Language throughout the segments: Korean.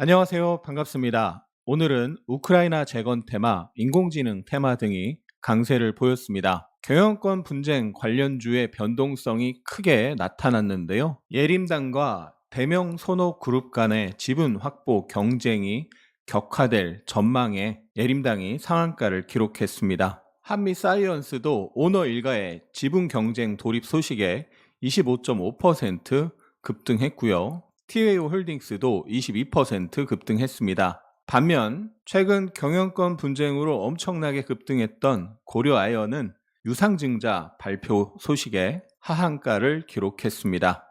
안녕하세요. 반갑습니다. 오늘은 우크라이나 재건 테마, 인공지능 테마 등이 강세를 보였습니다. 경영권 분쟁 관련주의 변동성이 크게 나타났는데요. 예림당과 대명 손호 그룹 간의 지분 확보 경쟁이 격화될 전망에 예림당이 상한가를 기록했습니다. 한미 사이언스도 오너 일가의 지분 경쟁 돌입 소식에 25.5% 급등했고요. TAO 홀딩스도 22% 급등했습니다. 반면 최근 경영권 분쟁으로 엄청나게 급등했던 고려아이언은 유상증자 발표 소식에 하한가를 기록했습니다.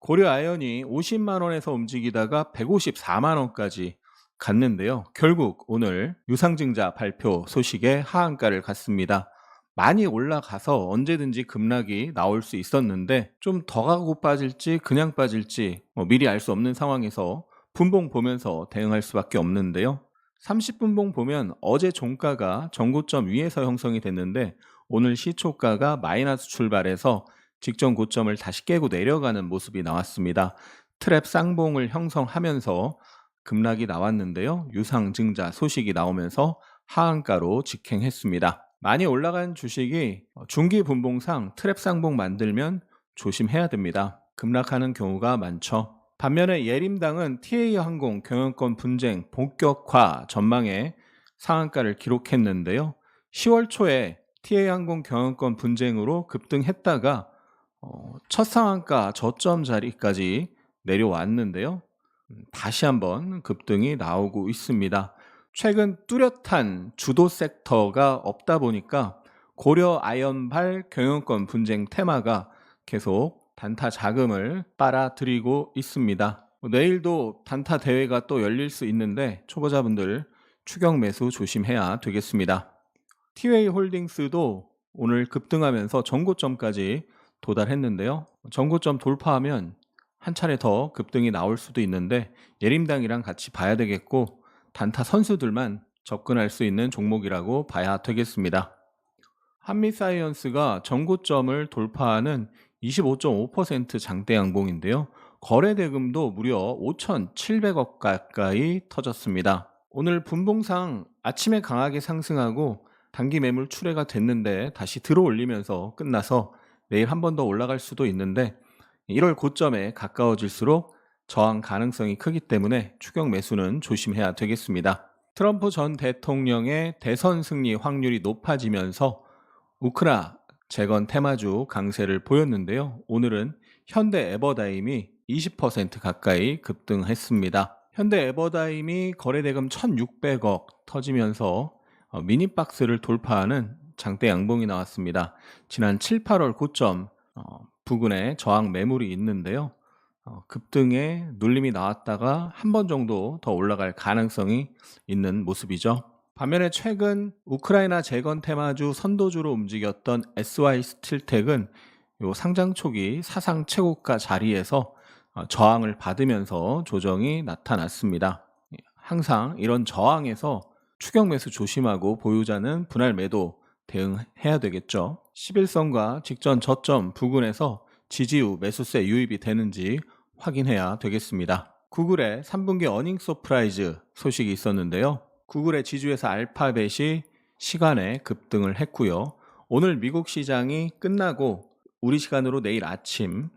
고려아이언이 50만 원에서 움직이다가 154만 원까지 갔는데요. 결국 오늘 유상증자 발표 소식에 하한가를 갔습니다. 많이 올라가서 언제든지 급락이 나올 수 있었는데 좀 더 가고 빠질지 그냥 빠질지 뭐 미리 알 수 없는 상황에서 분봉 보면서 대응할 수밖에 없는데요. 30분봉 보면 어제 종가가 전고점 위에서 형성이 됐는데 오늘 시초가가 마이너스 출발해서 직전 고점을 다시 깨고 내려가는 모습이 나왔습니다. 트랩 쌍봉을 형성하면서 급락이 나왔는데요. 유상증자 소식이 나오면서 하한가로 직행했습니다. 많이 올라간 주식이 중기 분봉상 트랩 쌍봉 만들면 조심해야 됩니다. 급락하는 경우가 많죠. 반면에 예림당은 TA항공 경영권 분쟁 본격화 전망에 상한가를 기록했는데요. 10월 초에 TA항공 경영권 분쟁으로 급등했다가 어, 첫 상한가 저점 자리까지 내려왔는데요. 음, 다시 한번 급등이 나오고 있습니다. 최근 뚜렷한 주도 섹터가 없다 보니까 고려 아연발 경영권 분쟁 테마가 계속 단타 자금을 빨아들이고 있습니다. 뭐 내일도 단타 대회가 또 열릴 수 있는데 초보자분들 추격 매수 조심해야 되겠습니다. 티웨이 홀딩스도 오늘 급등하면서 전고점까지 도달했는데요. 전고점 돌파하면 한 차례 더 급등이 나올 수도 있는데 예림당이랑 같이 봐야 되겠고 단타 선수들만 접근할 수 있는 종목이라고 봐야 되겠습니다. 한미사이언스가 전고점을 돌파하는 25.5% 장대 양봉인데요. 거래 대금도 무려 5,700억 가까이 터졌습니다. 오늘 분봉상 아침에 강하게 상승하고 단기 매물 출회가 됐는데 다시 들어올리면서 끝나서 내일 한 번 더 올라갈 수도 있는데 1월 고점에 가까워질수록 저항 가능성이 크기 때문에 추격 매수는 조심해야 되겠습니다. 트럼프 전 대통령의 대선 승리 확률이 높아지면서 우크라 재건 테마주 강세를 보였는데요. 오늘은 현대 에버다임이 20% 가까이 급등했습니다. 현대 에버다임이 거래대금 1,600억 터지면서 어, 미니박스를 돌파하는 장대 양봉이 나왔습니다. 지난 7, 8월 고점 어, 부근에 저항 매물이 있는데요. 어, 급등에 눌림이 나왔다가 한번 정도 더 올라갈 가능성이 있는 모습이죠. 반면에 최근 우크라이나 재건 테마주 선도주로 움직였던 SY 스틸텍은 요 상장 초기 사상 최고가 자리에서 어, 저항을 받으면서 조정이 나타났습니다. 예, 항상 이런 저항에서 추격 매수 조심하고 보유자는 분할 매도 대응해야 되겠죠. 11선과 직전 저점 부근에서 지지 후 매수세 유입이 되는지 확인해야 되겠습니다. 구글의 3분기 어닝 서프라이즈 소식이 있었는데요. 구글의 지주회사 알파벳이 시간에 급등을 했고요. 오늘 미국 시장이 끝나고 우리 시간으로 내일 아침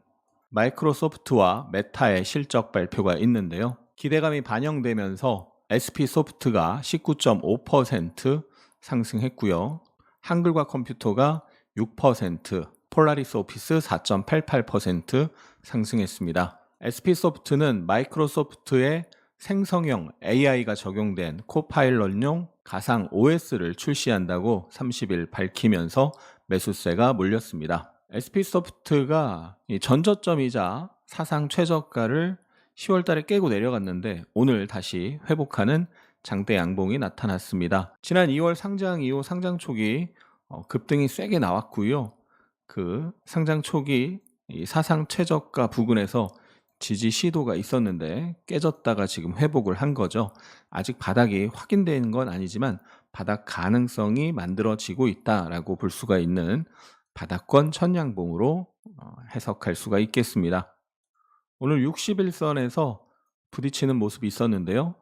마이크로소프트와 메타의 실적 발표가 있는데요. 기대감이 반영되면서 SP소프트가 19.5% 상승했고요. 한글과 컴퓨터가 6%, 폴라리스 오피스 4.88% 상승했습니다. SP소프트는 마이크로소프트의 생성형 AI가 적용된 코파일럿용 가상 OS를 출시한다고 30일 밝히면서 매수세가 몰렸습니다. SP소프트가 전저점이자 사상 최저가를 10월 달에 깨고 내려갔는데 오늘 다시 회복하는 장대 양봉이 나타났습니다. 지난 2월 상장 이후 상장 초기 어, 급등이 세게 나왔고요. 그 상장 초기 사상 최저가 부근에서 지지 시도가 있었는데 깨졌다가 지금 회복을 한 거죠. 아직 바닥이 확인된 건 아니지만 바닥 가능성이 만들어지고 있다라고 볼 수가 있는 바닥권 천양봉으로 어, 해석할 수가 있겠습니다. 오늘 61선에서 부딪히는 모습이 있었는데요.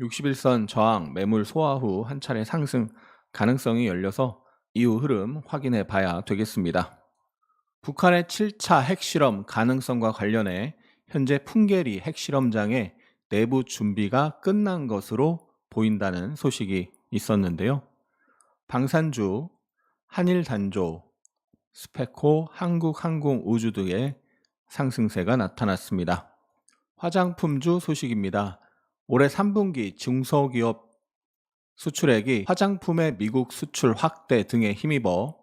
61선 저항 매물 소화 후 한 차례 상승 가능성이 열려서 이후 흐름 확인해 봐야 되겠습니다. 북한의 7차 핵실험 가능성과 관련해 현재 풍계리 핵실험장의 내부 준비가 끝난 것으로 보인다는 소식이 있었는데요. 방산주, 한일단조, 스페코, 한국항공우주 등의 상승세가 나타났습니다. 화장품주 소식입니다. 올해 3분기 중소기업 수출액이 화장품의 미국 수출 확대 등에 힘입어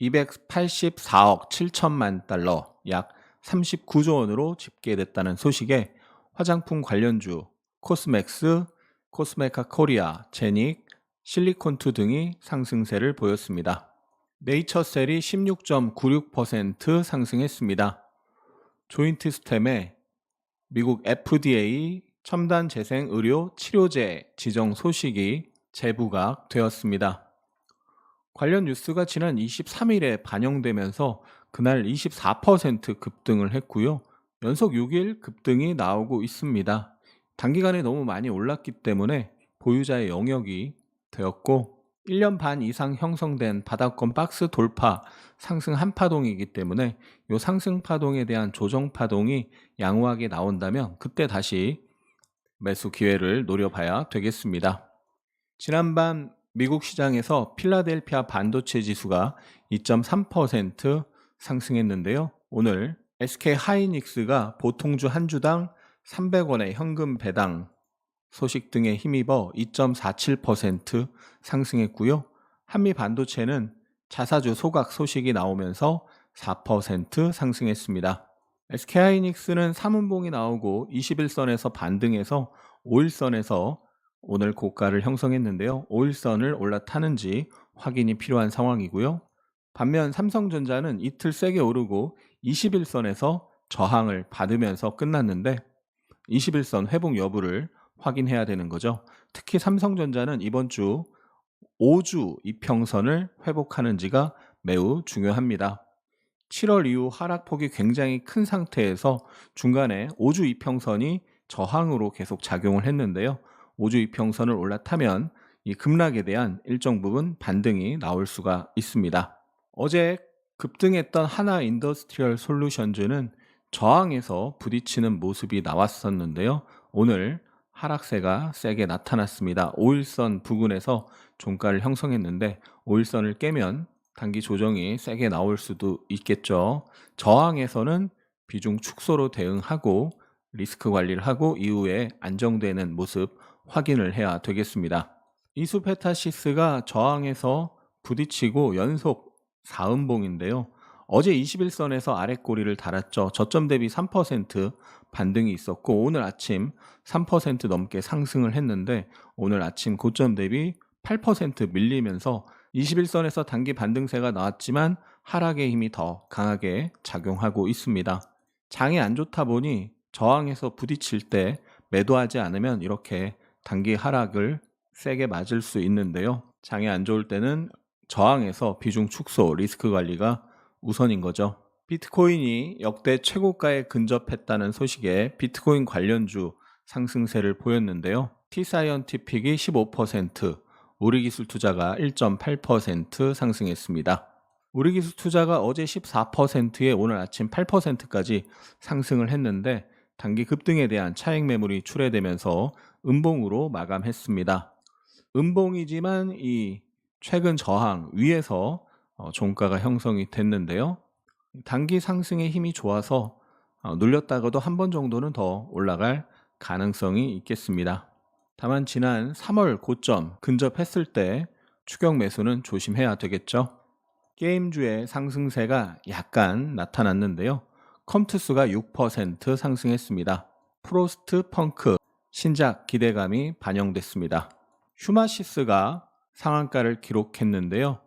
284억 7천만 달러, 약 39조 원으로 집계됐다는 소식에 화장품 관련주 코스맥스, 코스메카 코리아, 제닉, 실리콘투 등이 상승세를 보였습니다. 네이처셀이 16.96% 상승했습니다. 조인트 스템의 미국 FDA 첨단 재생 의료 치료제 지정 소식이 제부가 되었습니다. 관련 뉴스가 지난 23일에 반영되면서 그날 24% 급등을 했고요. 연속 6일 급등이 나오고 있습니다. 단기간에 너무 많이 올랐기 때문에 보유자의 영역이 되었고 1년 반 이상 형성된 바닥권 박스 돌파 상승 한 파동이기 때문에 이 상승 파동에 대한 조정 파동이 양호하게 나온다면 그때 다시 매수 기회를 노려봐야 되겠습니다. 지난밤 미국 시장에서 필라델피아 반도체 지수가 2.3% 상승했는데요. 오늘 SK 하이닉스가 보통주 한 주당 300원의 현금 배당 소식 등에 힘입어 2.47% 상승했고요. 한미 반도체는 자사주 소각 소식이 나오면서 4% 상승했습니다. SK하이닉스는 3운봉이 나오고 21선에서 반등해서 5일선에서 오늘 고가를 형성했는데요. 5일선을 올라타는지 확인이 필요한 상황이고요. 반면 삼성전자는 이틀 세게 오르고 21선에서 저항을 받으면서 끝났는데 21선 회복 여부를 확인해야 되는 거죠. 특히 삼성전자는 이번 주 5주 이평선을 회복하는지가 매우 중요합니다. 7월 이후 하락폭이 굉장히 큰 상태에서 중간에 5주 이평선이 저항으로 계속 작용을 했는데요. 5주 이평선을 올라타면 이 급락에 대한 일정 부분 반등이 나올 수가 있습니다. 어제 급등했던 하나 인더스트리얼 솔루션즈는 저항에서 부딪히는 모습이 나왔었는데요. 오늘 하락세가 세게 나타났습니다. 5일선 부근에서 종가를 형성했는데 5일선을 깨면 단기 조정이 세게 나올 수도 있겠죠. 저항에서는 비중 축소로 대응하고 리스크 관리를 하고 이후에 안정되는 모습 확인을 해야 되겠습니다. 이수페타시스가 저항에서 부딪히고 연속 4음봉인데요. 어제 21선에서 아랫꼬리를 달았죠. 저점 대비 3% 반등이 있었고 오늘 아침 3% 넘게 상승을 했는데 오늘 아침 고점 대비 8% 밀리면서 21선에서 단기 반등세가 나왔지만 하락의 힘이 더 강하게 작용하고 있습니다. 장이 안 좋다 보니 저항에서 부딪힐 때 매도하지 않으면 이렇게 단기 하락을 세게 맞을 수 있는데요. 장이 안 좋을 때는 저항에서 비중 축소, 리스크 관리가 우선인 거죠. 비트코인이 역대 최고가에 근접했다는 소식에 비트코인 관련주 상승세를 보였는데요. T사이언티픽이 15%, 우리기술 투자가 1.8% 상승했습니다. 우리기술 투자가 어제 14%에 오늘 아침 8%까지 상승을 했는데 단기 급등에 대한 차익 매물이 출회되면서 음봉으로 마감했습니다. 음봉이지만 이 최근 저항 위에서 어, 종가가 형성이 됐는데요. 단기 상승의 힘이 좋아서 어, 눌렸다가도 한 번 정도는 더 올라갈 가능성이 있겠습니다. 다만 지난 3월 고점 근접했을 때 추격 매수는 조심해야 되겠죠. 게임주의 상승세가 약간 나타났는데요. 컴투스가 6% 상승했습니다. 프로스트 펑크 신작 기대감이 반영됐습니다. 휴마시스가 상한가를 기록했는데요.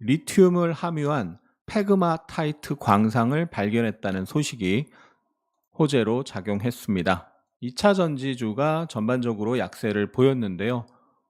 리튬을 함유한 페그마타이트 광상을 발견했다는 소식이 호재로 작용했습니다. 2차 전지주가 전반적으로 약세를 보였는데요.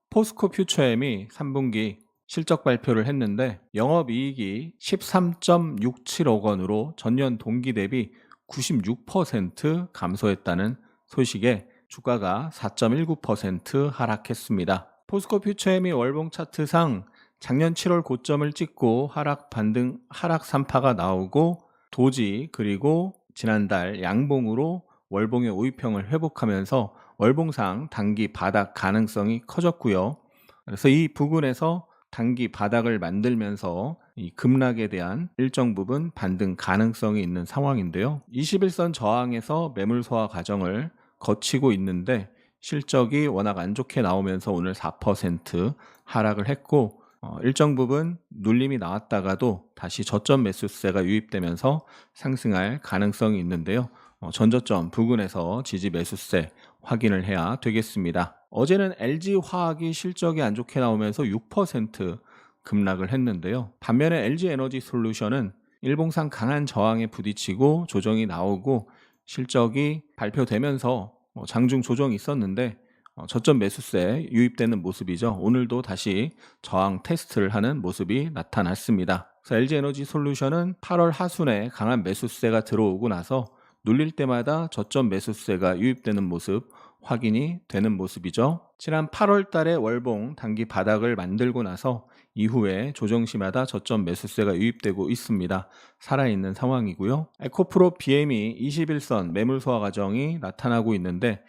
포스코 퓨처엠이 3분기 실적 발표를 했는데 영업이익이 13.67억 원으로 전년 동기 대비 96% 감소했다는 소식에 주가가 4.19% 하락했습니다. 포스코 퓨처엠이 월봉 차트상 작년 7월 고점을 찍고 하락 반등 하락 산파가 나오고 도지 그리고 지난달 양봉으로 월봉의 오이평을 회복하면서 월봉상 단기 바닥 가능성이 커졌고요. 그래서 이 부근에서 단기 바닥을 만들면서 이 급락에 대한 일정 부분 반등 가능성이 있는 상황인데요. 21선 저항에서 매물 소화 과정을 거치고 있는데 실적이 워낙 안 좋게 나오면서 오늘 4% 하락을 했고 어, 일정 부분 눌림이 나왔다가도 다시 저점 매수세가 유입되면서 상승할 가능성이 있는데요. 어, 전저점 부근에서 지지 매수세 확인을 해야 되겠습니다. 어제는 LG 화학이 실적이 안 좋게 나오면서 6% 급락을 했는데요. 반면에 LG 에너지 솔루션은 일봉상 강한 저항에 부딪히고 조정이 나오고 실적이 발표되면서 어, 장중 조정이 있었는데 어, 저점 매수세 유입되는 모습이죠. 오늘도 다시 저항 테스트를 하는 모습이 나타났습니다. LG 에너지 솔루션은 8월 하순에 강한 매수세가 들어오고 나서 눌릴 때마다 저점 매수세가 유입되는 모습 확인이 되는 모습이죠. 지난 8월 달에 월봉 단기 바닥을 만들고 나서 이후에 조정시마다 저점 매수세가 유입되고 있습니다. 살아있는 상황이고요. 에코프로 BM이 21선 매물 소화 과정이 나타나고 있는데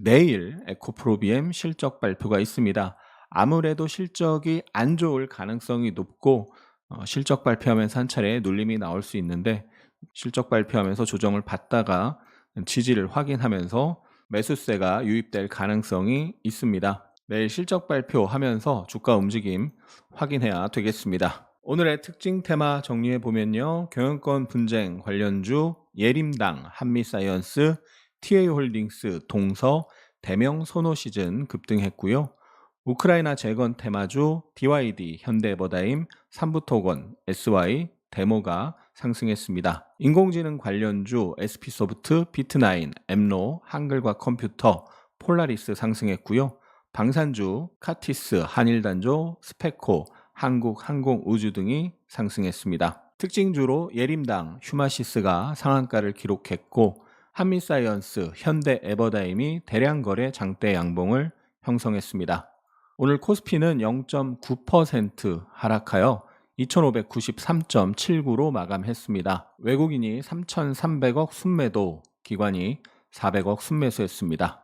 내일 에코프로 BM 실적 발표가 있습니다. 아무래도 실적이 안 좋을 가능성이 높고 어, 실적 발표하면서 한 차례 눌림이 나올 수 있는데 실적 발표하면서 조정을 받다가 지지를 확인하면서 매수세가 유입될 가능성이 있습니다. 내일 실적 발표하면서 주가 움직임 확인해야 되겠습니다. 오늘의 특징 테마 정리해 보면요. 경영권 분쟁 관련주 예림당, 한미사이언스, TA홀딩스, 동서, 대명 소노 시즌 급등했고요. 우크라이나 재건 테마주 DYD, 현대에버다임, 삼부토건, SY, 데모가 상승했습니다. 인공지능 관련주 SP소프트, 비트나인, 엠노, 한글과 컴퓨터, 폴라리스 상승했고요. 방산주 카티스, 한일단조, 스페코, 한국항공우주 등이 상승했습니다. 특징주로 예림당, 휴마시스가 상한가를 기록했고 한미사이언스, 현대 에버다임이 대량 거래 장대 양봉을 형성했습니다. 오늘 코스피는 0.9% 하락하여 2593.79로 마감했습니다. 외국인이 3,300억 순매도, 기관이 400억 순매수했습니다.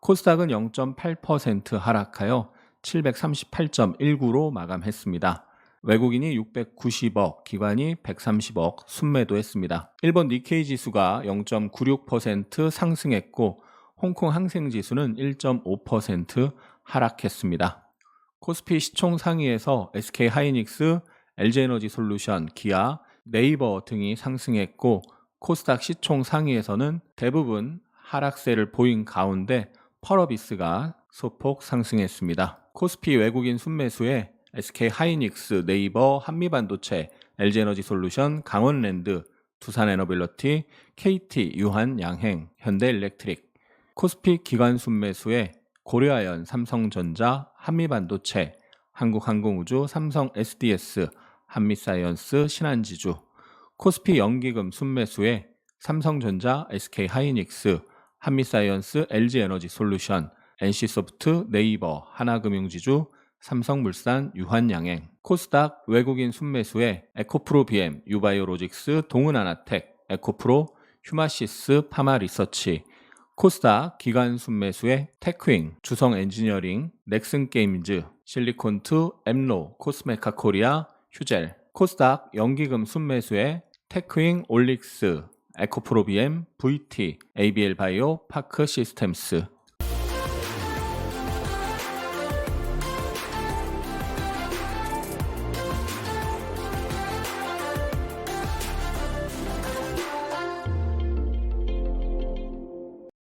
코스닥은 0.8% 하락하여 738.19로 마감했습니다. 외국인이 690억, 기관이 130억 순매도했습니다. 일본 니케이 지수가 0.96% 상승했고 홍콩 항생 지수는 1.5% 하락했습니다. 코스피 시총 상위에서 SK 하이닉스, LG에너지 솔루션, 기아, 네이버 등이 상승했고 코스닥 시총 상위에서는 대부분 하락세를 보인 가운데 펄어비스가 소폭 상승했습니다. 코스피 외국인 순매수에 SK 하이닉스, 네이버, 한미반도체, LG에너지 솔루션, 강원랜드, 두산에너빌러티, KT, 유한, 양행, 현대일렉트릭, 코스피 기관 순매수에 고려아연, 삼성전자, 한미반도체, 한국항공우주, 삼성 SDS, 한미사이언스, 신한지주, 코스피 연기금 순매수에 삼성전자, SK하이닉스, 한미사이언스, LG에너지 솔루션, NC소프트, 네이버, 하나금융지주, 삼성물산, 유한양행, 코스닥 외국인 순매수에 에코프로 BM, 유바이오로직스, 동은아나텍, 에코프로, 휴마시스, 파마리서치, 코스닥 기관 순매수에 테크윙, 주성엔지니어링, 넥슨게임즈, 실리콘투, 엠로, 코스메카 코리아, 휴젤, 코스닥 연기금 순매수에 테크윙, 올릭스, 에코프로비엠, VT, ABL 바이오, 파크 시스템스,